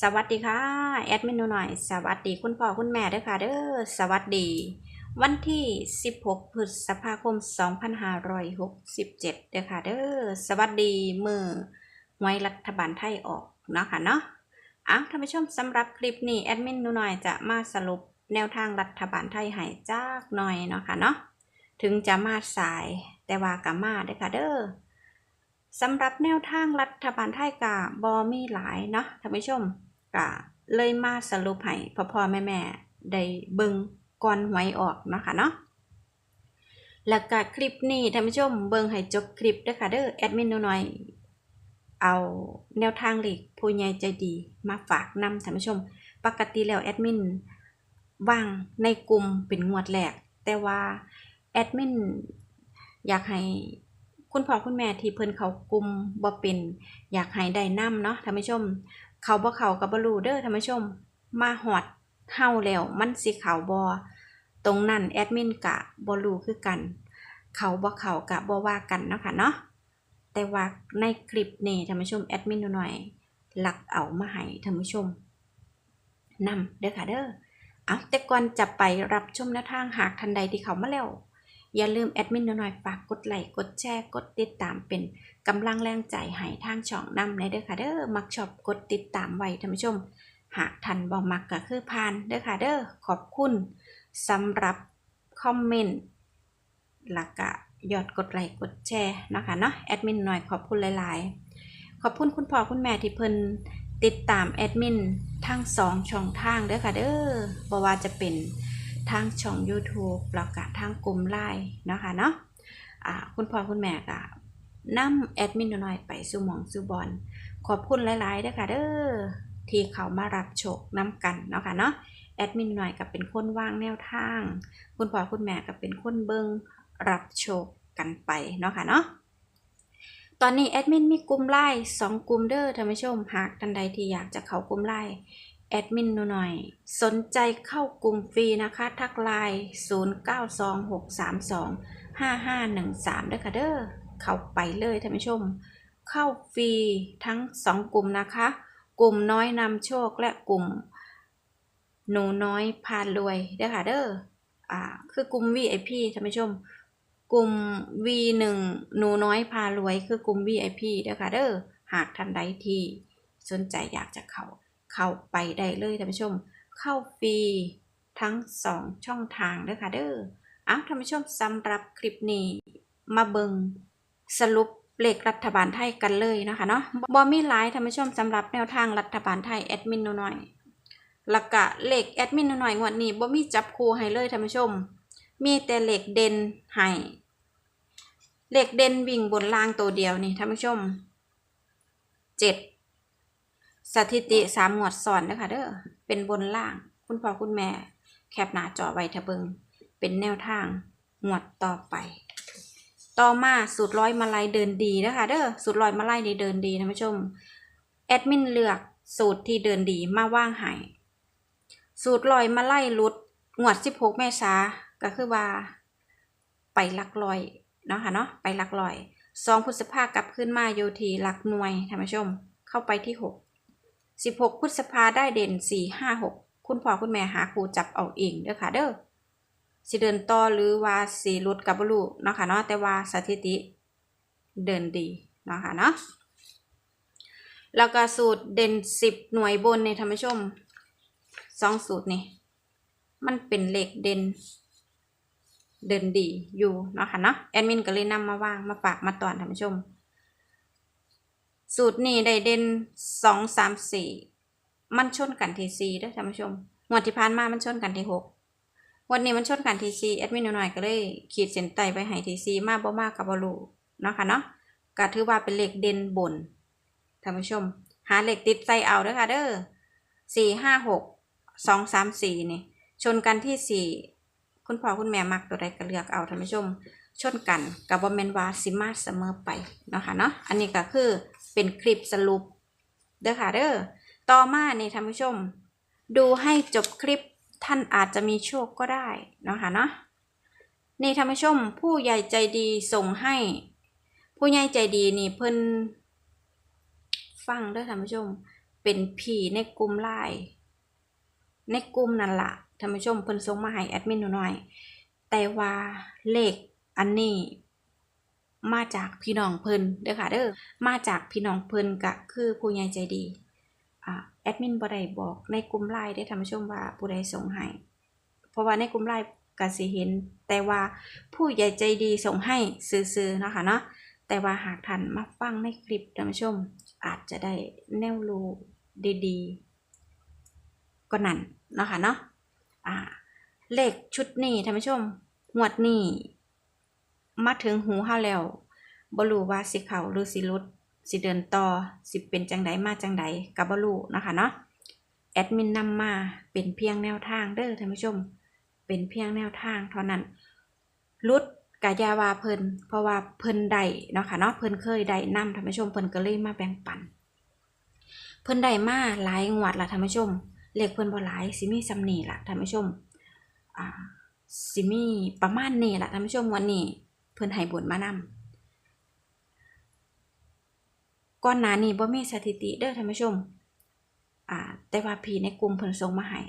สวัสดีค่ะ แอดมินหนูหน่อย สวัสดีคุณพ่อคุณแม่ด้วยค่ะเด้อสวัสดี วันที่ 16 พฤษภาคม 2567เด้อค่ะเด้อสวัสดีมือหวยรัฐบาลไทยออกเนาะค่ะเนาะอ้าวท่านผู้ชมสำหรับคลิปนี้แอดมินหน่อยจะมาสรุปแนวทางรัฐบาลไทยให้จากหน่อยเนาะค่ะเนาะถึงจะมาสายแต่ว่ากะมาเด้อค่ะเด้อ สำหรับแนวทางรัฐบาลไทยกะบอมีหลายเนาะท่านผู้ชมกะเลยมาสรุปให้พ่อพ่อแม่แม่ได้เบิงก่อนหวยออกเนาะค่ะเนาะแล้วก็คลิปนี้ท่านผู้ชมเบิงให้จบคลิปด้อค่ะเด้อแอดมินหน่อยเอาแนวทางหลีกผู้ใหญ่ใจดีมาฝากนำท่านผู้ชม ปกติแล้วแอดมินว่างในกลุ่มเป็นงวดแรกแต่ว่าแอดมินอยากให้ คุณพ่อคุณแม่ที่เพิ่นเขากลุ่มบ่เป็นอยากให้ได้นํเนาะท่านผู้ชม เขาบ่เขาก็บ่รู้เด้อท่านผู้ชม มาฮอดเฮาแล้วมันสิเขาบ่ตรงนั้นแอดมินกะบ่รู้คือกัน เขาบ่เขากะบ่ว่ากันเนาะค่ะเนาะแต่ว่าในคลิปนี้ท่านผู้ชมแอดมินหน่อยหลักเอามาให้ท่านผู้ชมนำเด้อค่ะเด้อเอาแต่ก่อนจะไปรับชมแนวทางหากทันใดที่เขามาแล้ว อย่าลืมแอดมินหน่อยฝากกดไลค์กดแชร์กดติดตามเป็นกำลังแรงใจให้ทางช่องนำในเด้อค่ะเด้อมักชอบกดติดตามไว้ท่านผู้ชม หากทันบ่มักก็คือผ่านเด้อค่ะเด้อขอบคุณสำหรับคอมเมนต์แล้วก็ยอดกดไลค์กดแชร์นะคะเนาะแอดมินหน่อยขอบคุณหลาย ๆ ขอบคุณคุณพ่อคุณแม่ที่เพิ่นติดตามแอดมินทั้งสองช่องทางเด้อค่ะเด้อบ่ว่าจะเป็น ทางช่อง YouTube แล้วก็ทางกลุ่มไลน์เนาะคะเนาะอ่าคุณพ่อคุณแม่ก็นำแอดมินน้อยไปสู่หมองสู่บอลขอบคุณหลายๆเด้อค่ะเด้อที่เขามารับโชคนํกันเนาะค่ะเนาะแอดมินหน่อยก็เป็นคนว่างแนวทาง คุณพ่อคุณแม่ก็เป็นคนเบิงรับโชคกันไปเนาะค่ะเนาะตอนนี้แอดมินมีกลุ่มไลน์สองกลุ่มเด้อท่านผู้ชมหากท่านใดที่อยากจะเข้ากลุ่มไลน์ แอดมินหนูหน่อย สนใจเข้ากลุ่มฟรีนะคะ ทักไลน์ 0926325513ด้วยค่ะเด้อเข้าไปเลยท่านผู้ชม เข้าฟรีทั้งสองกลุ่มนะคะ กลุ่มน้อยนำโชคและกลุ่ม หนูน้อยพารวยด้อค่ะเด้ออ่าคือกลุ่ม VIP ท่านผู้ชม กลุ่ม V1 หนูน้อยพารวย คือกลุ่ม VIP ด้อค่ะเด้อหากท่านใดที่สนใจอยากจะเข้า เข้าไปได้เลยท่านผู้ชม เข้าฟรีทั้ง 2 ช่องทางเด้อค่ะเด้ออ้าวท่านผู้ชมสำหรับคลิปนี้ มาเบิงสรุปเลขรัฐบาลไทยกันเลยนะคะเนาะบอมีหลายท่านผู้ชมสำหรับแนวทางรัฐบาลไทยแอดมินหน่อยล้วก็เลขแอดมินหน่อยงวดนี้บ่มีจับคู่ให้เลยท่านผู้ชม มีแต่เลขเด่นให้เลขเด่นวิ่งบนล่างตัวเดียวนี่ท่านผู้ชมเจ็ด สถิติสามหมวดสอนนะคะเด้อเป็นบนล่าง คุณพ่อคุณแม่ แคปหน้าจอไว้ทะเบิงเป็นแนวทางหมวดต่อไป ต่อมาสูตรร้อยมาลัยเดินดีนะคะเด้อสูตรร้อยมาลัยนี่เดินดีนะผู้ชมแอดมินเลือกสูตรที่เดินดีมาว่างให้สูตรลอยมาไล่ลุดงวด 16 เมษาก็คือว่า ไปลักลอยเนาะค่ะเนาะไปลักลอยสองพฤษภากลับขึ้นมาโยทีหลักหน่วยท่านผู้ชม เข้าไปที่ 6 16 พฤษภาได้เด่น 4 5 6 คุณพ่อคุณแม่หาครูจับเอาเองเด้อค่ะเด้อสิเดินต่อหรือว่าสีลดกับบลูเนาะค่ะเนาะแต่ว่าสถิติเดินดีเนาะค่ะเนาะแล้วก็สูตรเด่น 10 หน่วยบนในท่านผู้ชมสองสูตรนี่มันเป็นเลขเด่นเดินดีอยู่เนาะค่ะเนาะแอดมินก็เลยนำมาวางมาฝากมาตอนท่านผู้ชม สูตรนี้ได้เด่นสองสามสี่มันชนกันที่สี่ด้อท่านผู้ชมงวดที่ผ่านมามันชนกันที่หกวันนี้มันชนกันที่สี่แอดมินหน่อยก็เลย ขีดเส้นใต้ไปให้ที่สี่มากบ่มากกับบอลูเนาะค่ะเนาะก็ถือว่าเป็นเหลขเด่นบนท่านผู้ชม หาเหลขติดใส่เอาเด้อค่ะเด้อสี่ห้าหกสองสามสี่นี่ชนกันที่สี่คุณพ่อคุณแม่มักตัวใดก็เลือกเอาท่านผู้ชม ชนกันกับบอมเมนวาซิมาเสมอไปเนาะค่ะเนาะอันนี้ก็คือ เป็นคลิปสรุปเด้อค่ะเด้อต่อมาในท่านผู้ชม ดูให้จบคลิปท่านอาจจะมีโชคก็ได้นะค่ะเนาะในท่านผู้ชม ผู้ใหญ่ใจดีส่งให้ ผู้ใหญ่ใจดีนี่เพิ่นฟังเด้อท่านผู้ชม เป็นผีในกลุ่มไลน์ในกลุ่มนั่นละท่านผู้ชมเพิ่นส่งมาให้แอดมินหน่อยแต่ว่าเลขอันนี้ มาจากพี่น้องเพิ่นเด้อค่ะเด้อมาจากพี่น้องเพิ่นก็คือผู้ใหญ่ใจดีอ่าแอดมินบ่ได้บอกในกลุ่มไลน์ได้ท่านผู้ชมว่าผู้ใดส่งให้เพราะว่าในกลุ่มไลน์ก็สิเห็น แต่ว่าผู้ใหญ่ใจดีส่งให้ซื่อๆเนาะค่ะเนาะแต่ว่าหากท่านมาฟังในคลิปท่านผู้ชม อาจจะได้แนวรู้ดีๆก็นั่นเนาะค่ะเนาะอ่าเลขชุดนี้ท่านผู้ชมหวดนี้ มาถึงหูเฮาแล้วบ่รู้ว่าสิเขาหรือสิลุดสิเดินต่อสิเป็นจังใดมาจังใดก็บ่รู้นะคะเนาะแอดมินนำมาเป็นเพียงแนวทางเด้อท่านผู้ชม เป็นเพียงแนวทางเท่านั้นลุดกะอยาวาเพิ่นเพราะว่าเพิ่นได้เนาะค่ะเนาะเพิ่นเคยได้นำท่านผู้ชมเพิ่นก็เลยมาแบ่งปัน เพิ่นได้มาหลายงวดละท่านผู้ชมเลขเพิ่นบ่หลายสิมีซำนี้ล่ะท่านผู้ชมอ่าสิมีประมาณนี้ละท่านผู้ชมวันนี้ พิ่นให้บุญมานำก่อนหน้านี้บ่มีสถิติเด้อท่านผู้ชม อ่า แต่ว่าพี่ในกลุ่มเพิ่นส่งมาให้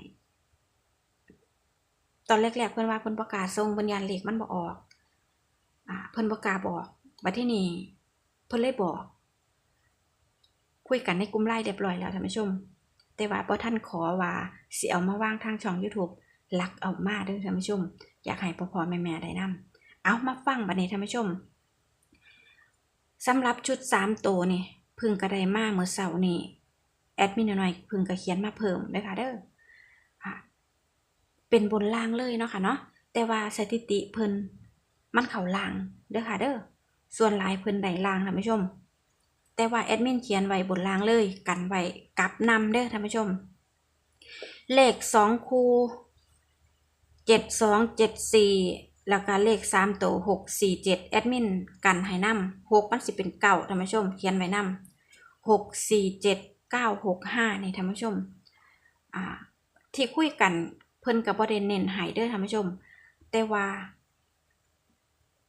ตอนแรกๆเพิ่นว่าเพิ่นประกาศส่งเพิ่นยานเลขมันบ่ออก อ่า เพิ่นบ่กล้าบอกบัดทีนี้เพิ่นเลยบอก คุยกันในกลุ่มไลน์เรียบร้อยแล้วท่านผู้ชม แต่ว่าบ่ทันขอว่าสิเอามาวางทางช่อง YouTube ลักเอามาเด้อท่านผู้ชม อยากให้พ่อพ่อแม่แม่ได้นำ เอามาฟังบัดนี้ท่านผู้ชมสำหรับชุด3ตัวนี่พึ่งก็ไดมาเมื่อเสาร์นี่แอดมินหน้อยพึ่งก็เขียนมาเพิ่มเด้อค่ะเด้ออะเป็นบนล่างเลยเนาะค่ะเนาะแต่ว่าสถิติเพิ่นมันเข้าล่างเด้อค่ะเด้อส่วนลายเพิ่นได้ล่างท่านผู้ชม แต่ว่าแอดมินเขียนไว้บนล่างเลย กันไว้กับนำเด้อท่านผู้ชม เลขสองคูเจ็ดสองเจ็ดสี่ แล้วก็เลขสามตัวหกสี่เจ็ดแอดมินกันให้นำหกมันสิเป็นเก้าท่านผู้ชม เขียนไว้นำหกสี่เจ็ดเก้าหกห้านี่ท่านผู้ชมอ่าที่คุยกันเพิ่นกับประเด็นเน้นให้เด้อท่านผู้ชม แต่ว่า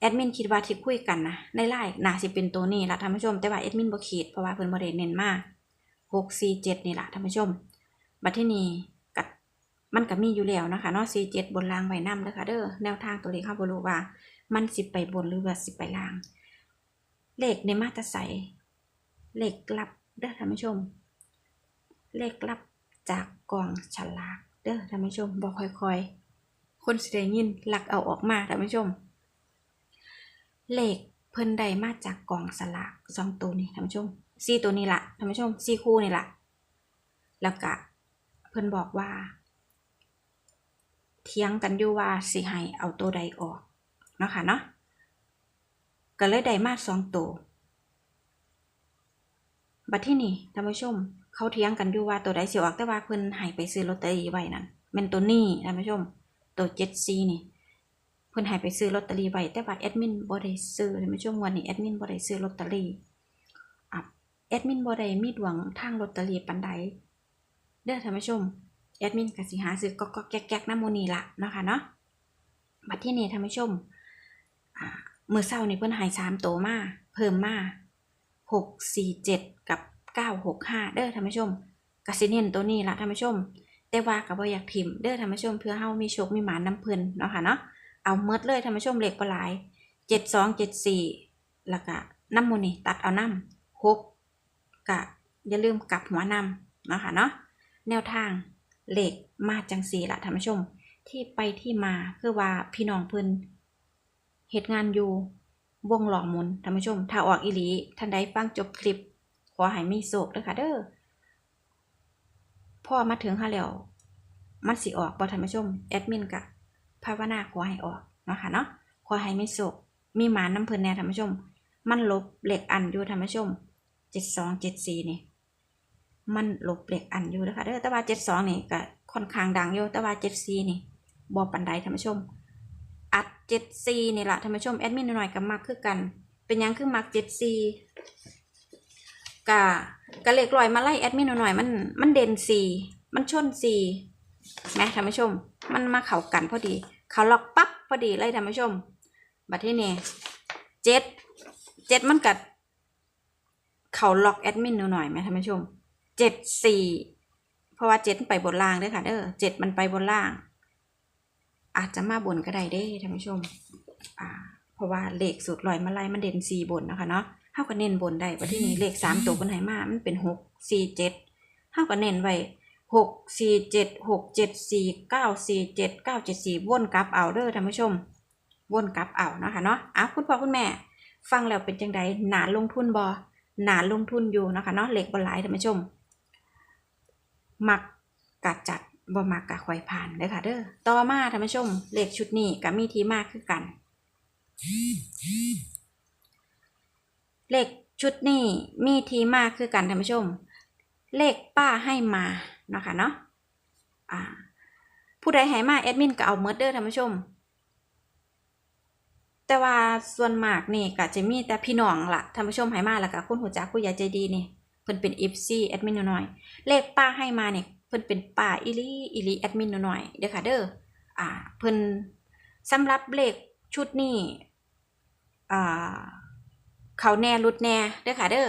แอดมินคิดว่าที่คุยกันนะในไลน์น่าสิเป็นตัวนี้ละท่านผู้ชม แต่ว่าแอดมินบ่ขีดเพราะว่าเพิ่นบ่ได้เน้นมาหกสี่เจ็ดนี่ละท่านผู้ชมบัดที่นี้ มันก็มีอยู่แล้วนะคะเนาะสี่เจ็ดบนรางไว้นำเด้อค่ะเด้อแนวทางตัวเลขเข้าบ่รู้ว่า มันสิบไปบนหรือว่าสิบไปล่าง เลขในมาตรใสเลขลับเด้อท่านผู้ชม เลขลับจากกองฉลากเด้อท่านผู้ชมบอกค่อยๆ คนสิได้ยินหลักเอาออกมาท่านผู้ชม เลขเพิ่นได้มาจากกองสลากสองตัวนี้ท่านผู้ชมสี่ตัวนี้ละท่านผู้ชมสี่คู่นี่ละแล้วก็เพิ่นบอกว่า เถียงกันอยู่ว่าสิให้เอาตัวใดออกเนาะค่ะเนาะก็เลยได้มาสองตัวบัดที่นี่ท่านผู้ชม เขาเถียงกันอยู่ว่าตัวใดสิออกแต่ว่าเพิ่นให้ไปซื้อลอตเตอรี่ไว้นั่นแม่นตัวนี้ท่านผู้ชม ตัวเจ็ดซีนี่เพิ่นให้ไปซื้อลอตเตอรี่ไว้แต่ว่าแอดมินบ่ได้ซื้อท่านผู้ชมวันนี้แอดมินบ่ได้ซื้อลอตเตอรี่แอดมินบ่ได้มีดวงทางลอตเตอรี่ปานใดเด้อท่านผู้ชม แอดมินก็สิหาซื้อก๊อกๆแก๊กๆน้ำโมนี่ละเนาะค่ะเนาะบัดที่นี่ท่านผู้ชมมือเช้านี่เพิ่นให้3โตมาเพิ่มมา6 4 7กับ965เด้อท่านผู้ชมกสิเน้นตัวนี้ละท่านผู้ชม แต่ว่าก็บ่อยากถิ่มเด้อท่านผู้ชมเพื่อเฮามีโชคมีหมานนํเพิ่นเนาะค่ะเนาะเอาเมดเลยท่านผู้ชมเหลขบ่หลาย72 74แล้วก็น้ำโมนี่ตัดเอาน้ำ6ก็อย่าลืมกลับหัวนำเนาะค่ะเนาะแนวทาง เลขมาจังสีละท่านผู้ชม ที่ไปที่มาคือว่าพี่น้องเพิ่นเหตุงานอยู่วงหล่อมุนท่านผู้ชม ถ้าออกอีหลีท่านใดฟังจบคลิป ขอให้มีโศกเด้อค่ะเด้อพ่อมาถึงค่ะแล้วมันสิออกบ่ท่านผู้ชม แอดมินกะภาวนาขอให้ออกเนาะค่ะเนาะขอให้มีโศกมีหมาน้ำเพิ่นแน่ท่านผู้ชม มันลบเหล็กอันอยู่ท่านผู้ชม72 74นี่ มันหลบเหล็กอันอยู่นะคะเด้อแต่ว่าเจ็ดสองนี่ก็ค่อนข้างดังอยู่แต่ว่าเจ็ดซีนี่บอปันไดท่านผู้ชม อัดเจ็ดซีนี่แหละท่านผู้ชมแอดมินหน่อยกับมักคือกัน เป็นยังคือมักเจ็ดซีกะกะเหล็กลอยมาไล่แอดมินหน่อยมันมันเด่นซีมันชนซีแหมท่านผู้ชม มันมาเข้ากันพอดี เขาล็อกปั๊บพอดีเลยท่านผู้ชมบัดที่นี่เจ็ดเจ็ดมันกัดเขาล็อกแอดมินหน่อยไหมท่านผู้ชม เจ็ดสี่เพราะว่าเจ็ดไปบนล่างด้วยค่ะเด้อเจ็ดมันไปบนล่าง อาจจะมาบนก็ได้เด้ท่านผู้ชมอ่าเพราะว่าเลขสูตรลอยมาไล่มันเด่นสี่บนนะคะเนาะเท่ากับเน้นบนได้ประที่นี้เลขสามตัวบนไหนมามันเป็นหกสี่เจ็ดเท่ากับเน้นไว้หกสี่เจ็ดหกเจ็ดสี่เก้าสี่เจ็ดเก้าเจ็ดสี่วนกลับเอาเด้อท่านผู้ชม วนกลับเอานะคะเนาะอ้าวคุณพ่อคุณแม่ ฟังแล้วเป็นจังไดหนาลงทุนบอหนาลงทุนอยู่นะคะเนาะเหล็กบอลหลายท่านผู้ชม มักกะจัดบ่มักกะควายผ่านเลยค่ะเด้อต่อมาท่านผู้ชมเหล็กชุดนี้ก็มีทีมากคือกันเหล็กชุดนี้มีทีมากคือกันท่านผู้ชม เลขป้าให้มาเนาะค่ะเนาะอ่าผู้ใดให้มาแอดมินก็เอาเมดเด้อท่านผู้ชม แต่ว่าส่วนมากนี่ก็จะมีแต่พี่น้องล่ะท่านผู้ชมให้มาแล้วก็คุณหัวจักผู้ใหญ่ใจดีนี่ เพิ่นเป็น FC แอดมินน้อยเลขป้าให้มาเนี่ยเพิ่นเป็นป้าอีหลีอีหลีแอดมินน้อยเด้อค่ะเด้ออ่าเพิ่นสำหรับเลขชุดนี้อ่าเขาแน่รุดแน่เด้อค่ะเด้อ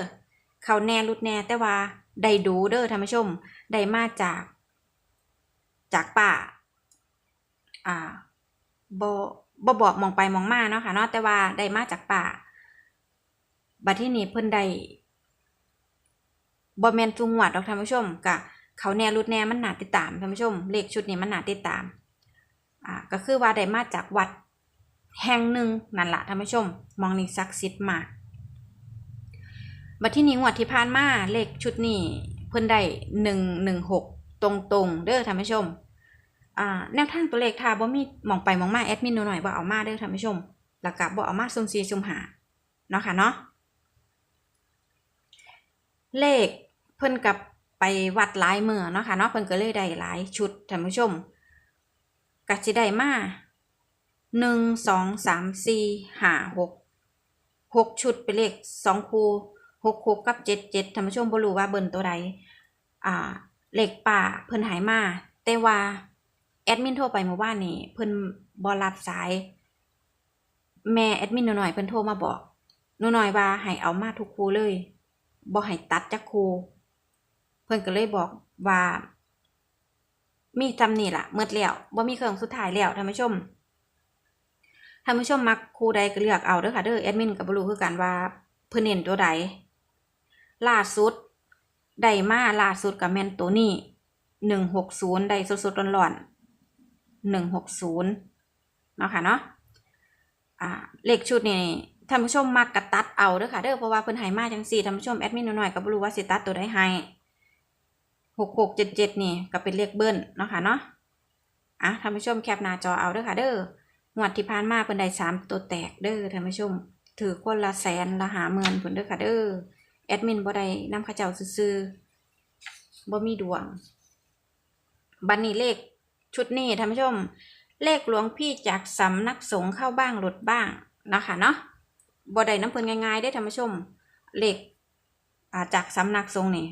เขาแน่รุดแน่แต่ว่าได้ดูเด้อท่านผู้ชมได้มาจาก จากป้าอ่าบ่บ่บอกมองไปมองมาเนาะค่ะเนาะแต่ว่าได้มาจากป่าบัดที่นี้เพิ่นได้ บ่แมนจุงหวัดดอกท่านผู้ชมกะเขาแน่รุดแน่มันหนาติดตามท่านผู้ชม เลขชุดนี้มันหนาติดตามอ่าก็คือว่าได้มาจากวัด แห่งหนึ่งนั่นละท่านผู้ชม มองนี่ศักดิ์สิทธิ์มาบัดที่นี้งวดที่ผ่านมาเลขชุดนี้เพิ่นได้หนึ่งหนึ่งหกตรงๆเด้อท่านผู้ชมอ่าแนวทางตัวเลขถ้าบ่มีมองไปมองมาแอดมินหน่อยๆบ่เอามาเด้อท่านผู้ชมแล้วก็บ่เอามาซุ่มซีซุ่มหาเนาะค่ะเนาะเลข เพิ่นกับไปวัดหลายมือเนาะค่ะเนาะเพิ่นก็เลยได้หลายชุดท่านผู้ชมก็สิได้มาหนึ่งสองสามสี่ห้าหกหกชุดเป็นเลขสองคูหกหกกับเจ็ดเจ็ดท่านผู้ชมบ่รู้ว่าเบิ่นตัวใดอ่าเลขป่าเพิ่นหายมาแต่ว่าแอดมินโทรไปเมื่อวานนี้เพิ่นบ่รับสาย แม่แอดมินหน่อยเพิ่นโทรมาบอกหนูหน่อยว่าให้เอามาทุกครูเลยบ่ให้ตัดจักครู เพิ่นก็เลยบอกว่า มีจำนี่ล่ะเมื่อแล้วบ่มีเครื่องสุดท้ายแล้วท่านผู้ชมท่านผู้ชมมักครูใดก็เลือกเอาเด้อค่ะเด้อแอดมินก็บ่รู้คือกันว่าเพิ่นเน้นตัวใดล่าสุดได้มาล่าสุดก็แมนตัวนี้160ได้สดๆร้อนๆหนึ่งหกศูนย์เนาะค่ะเนาะอ่าเลขชุดนี่ท่านผู้ชมมักกระตัดเอาเด้อค่ะเด้อเพราะว่าเพิ่นให้มาจังสี่ท่านผู้ชมแอดมินหน่อยก็บ่รู้ว่าสิตัดตัวใดให้ หกหกเจ็ดเจ็ดนี่ก็เป็นเลขเบิ้ลเนาะค่ะเนาะอะท่านผู้ชมแคปหน้าจอเอาเด้อค่ะเด้องวดที่ผ่านมาเพิ่นได้สามตัวแตกเด้อท่านผู้ชม ถือคนละแสนละหาหมื่นเพิ่นเด้อค่ะเด้อแอดมินบ่ได้นำเข้าเจ้าซื่อบ่มีดวง บันนี้เลขชุดนี้ท่านผู้ชม เลขหลวงพี่จากสำนักสงฆ์เข้าบ้างหลุดบ้างนะคะเนาะบ่ได้น้ำเพิ่นง่ายๆได้ท่านผู้ชม เลขจากสำนักสงฆ์นี่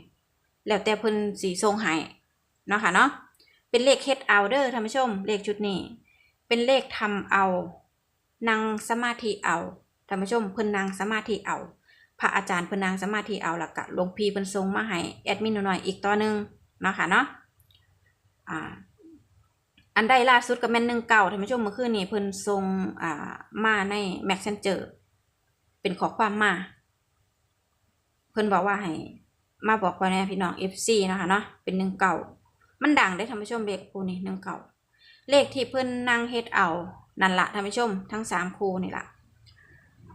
แล้วแต่เพิ่นสีทรงให้เนาะค่ะเนาะเป็นเลขเฮ็ดเอาเด้อท่านผู้ชม เลขชุดนี้ เป็นเลขทำเอานั่งสมาธิเอาท่านผู้ชมเพิ่นนั่งสมาธิเอาพระอาจารย์เพิ่นนั่งสมาธิเอาแล้วก็หลวงพี่เพิ่นทรงมาให้แอดมินหน่อยอีกต่อหนึ่งเนาะค่ะเนาะอ่าอันใดล่าสุดก็แม่นหนึ่งเก่าท่านผู้ชมเมื่อคืนนี้เพิ่นส่งอ่ามาใน Messenger เป็นขอความมา เพิ่นบอกว่าให้ มาบอกพ่อแม่พี่น้อง FC นะคะเนาะเป็นหนึ่งเก่ามันดังได้ท่านผู้ชมเลขคู่นี้หนึ่งเก่าเลขที่เพิ่อนนั่งเฮ็ดเอานั่นละท่านผู้ชมทั้งสามคู่นี่ละ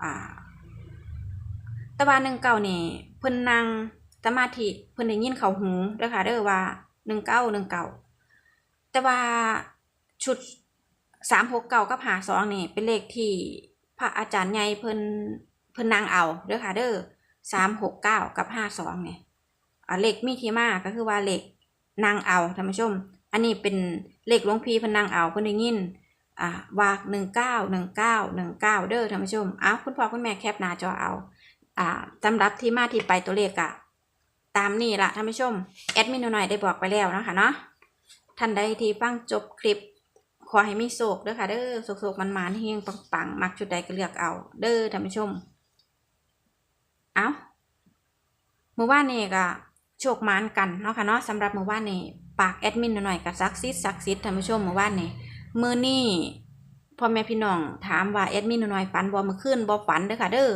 อ่าต่ว่าหนึ่งเก่านี่เพิ่อนนั่งสมาธิเพิ่อนได้ยินเขาหูเด้อค่ะเด้อว่าหนึ่งเก้าหนึ่งเก่าแต่ว่าชุดสามหกเก้ากับหาสองนี่เป็นเลขที่พระอาจารย์ใหญ่เพิ่นเพิ่นนางเอาเด้อค่ะเด้อสามหกเก้ากับห้าสองเนี่ย อ่าเลขมีที่มาก็คือว่าเลขนางเอาท่านผู้ชม อันนี้เป็นเลขหลวงพี่พนางเอาเพิ่นได้ยินอ่าว่าหนึ่งเก้าหนึ่งเก้าหนึ่งเก้าเด้อท่านผู้ชมอ้าวคุณพ่อคุณแม่แคปหน้าจอเอาอ่าสำหรับที่มาที่ไปตัวเลขอะตามนี่ละท่านผู้ชมแอดมินหน่อยได้บอกไปแล้วนะคะเนาะท่านใดที่ฟังจบคลิปขอให้มีโศกเด้อค่ะเด้อโศกโศกมันมานๆเฮงปังๆ มักชุดใดก็เลือกเอาเด้อท่านผู้ชม เอาเมื่อวานนี้ก็ โชคมานกันเนาะค่ะเนาะสำหรับเมื่อวานนี่ปากแอดมินหน่อยกับซักซิดซักซิดท่านผู้ชมเมื่อวานนี่มือนี่พ่อแม่พี่น้องถามว่าแอดมินหน่อยฝันบ่เมื่อคืนบ่ฝันเด้อค่ะเด้อ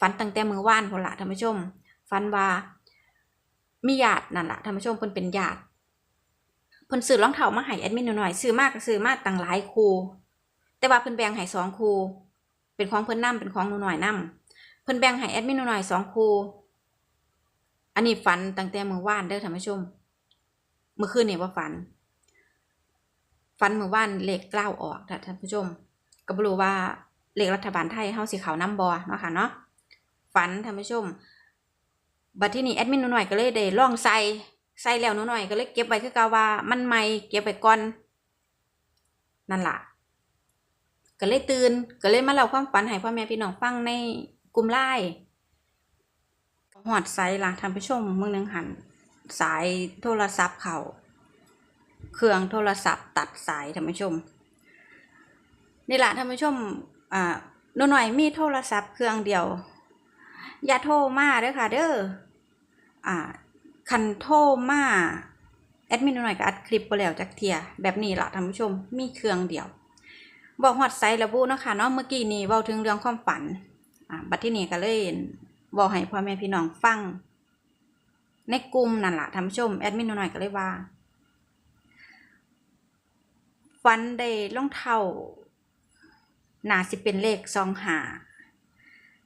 ฝันตั้งแต่มือวานพุ่นละท่านผู้ชมฝันว่ามีญาตินั่นละท่านผู้ชมเพิ่นเป็นญาติเพิ่นซื้อรองเท้ามาให้แอดมินหน่อยซื้อมากก็ซื้อมากตั้งหลายคู่แต่ว่าเพิ่นแบ่งให้สองคู่เป็นของเพิ่นนํเป็นของหนูหน่อยนํเพิ่นแบ่งให้แอดมินหน่อยสองคู่ อันนี้ฝันตั้งแต่เมื่อวานเด้อท่านผู้ชม เมื่อคืนนี่ว่าฝัน ฝันเมื่อวานเลขเกล้าออกท่านผู้ชม ก็บรู้ว่าเลขรัฐบาลไทยเฮาสิเขานํบ่เนาะค่ะเนาะ ฝันท่านผู้ชม บัดที่นี่แอดมินหน่อยก็เลยได้ลองใส่ใส่แล้วหน่อยก็เลยเก็บไว้คือกาว่ามันใหม่เก็บไว้ก่อน นั่นล่ะก็เลยตื่นก็เลยมาเล่าความฝันให้พ่อแม่พี่น้องฟังในกลุ่มไลน์ หอดไซล่ะท่านผู้ชมมึงนึงหันสายโทรศัพท์เขาเครื่องโทรศัพท์ตัดสายท่านผู้ชมนี่แหละท่านผู้ชมอ่าหนหน่อยมีโทรศัพท์เครื่องเดียว อย่าโทรมาเด้อค่ะ เด้ออ่าคันโทรมาแอดมินหนูหน่อยก็อัดคลิปไปแล้วจักเทียแบบนี้ละท่านผู้ชมมีเครื่องเดียว บอกหอดไซระบุนะคะเนาะเมื่อกี้นี้เว้าถึงเรื่องความฝันอ่าบัดที่นี่ก็เลย บอกให้พ่อแม่พี่น้องฟัง ในกลุ่มนั่นแหละท่านผู้ชมแอดมินหน่อยก็เลยว่าฟันได้รองเท้านาสิเป็นเลขสองหา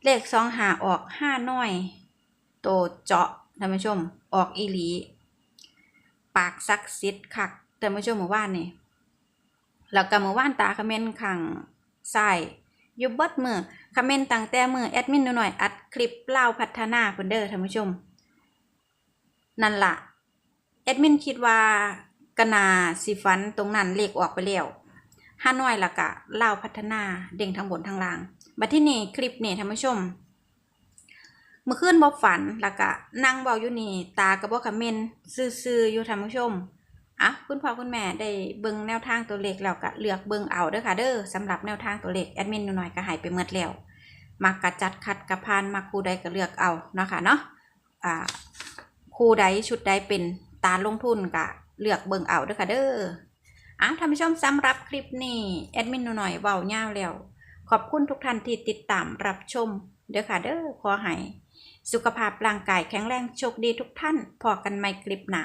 เลขสองหาออกห้าน้อย โตเจาะท่านผู้ชม ออกอีหลี ปากซักซิดคักท่านผู้ชมเมื่อวานนี่แล้วก็เมื่อวานตาคอมเมนต์ข้างซ้าย อยู่เบิดมือคอมเมนต์ตั้งแต่มือแอดมินหน่อยอัดคลิปเล่าพัฒนาเพิ่นเด้อท่านผู้ชม นั่นล่ะแอดมินคิดว่ากนาสิฟันตรงนั้นเลขออกไปแล้วห้าน้อยละกะเล่าพัฒนาเด้งทั้งบนทั้งล่างบัดที่นี่คลิปนี่ท่านผู้ชม เมื่อคืนบ่ฝันล้วก็นั่งเบาอยู่นี่ตาก็บ่คอมเมนต์ซื่อๆอยู่ท่านผู้ชม อะคุณพ่อคุณแม่ได้เบิ่งแนวทางตัวเลขแล้วก็เลือกเบิ่งเอาเด้อค่ะเด้อสำหรับแนวทางตัวเลขแอดมินหน่อยก็หายไปหมดแล้วมักกะจัดคัดกระพานมักคู่ใดก็เลือกเอาเนาะค่ะเนาะอ่าคู่ใดชุดใดเป็นตาลงทุนก็เลือกเบิ่งเอาเด้อค่ะเด้ออะท่านผู้ชมสำหรับคลิปนี้แอดมินหน่อยเว้ายาแล้วขอบคุณทุกท่านที่ติดตามรับชมเด้อค่ะเด้อขอให้สุขภาพร่างกายแข็งแรงโชคดีทุกท่านพอกันใหม่คลิปหน้า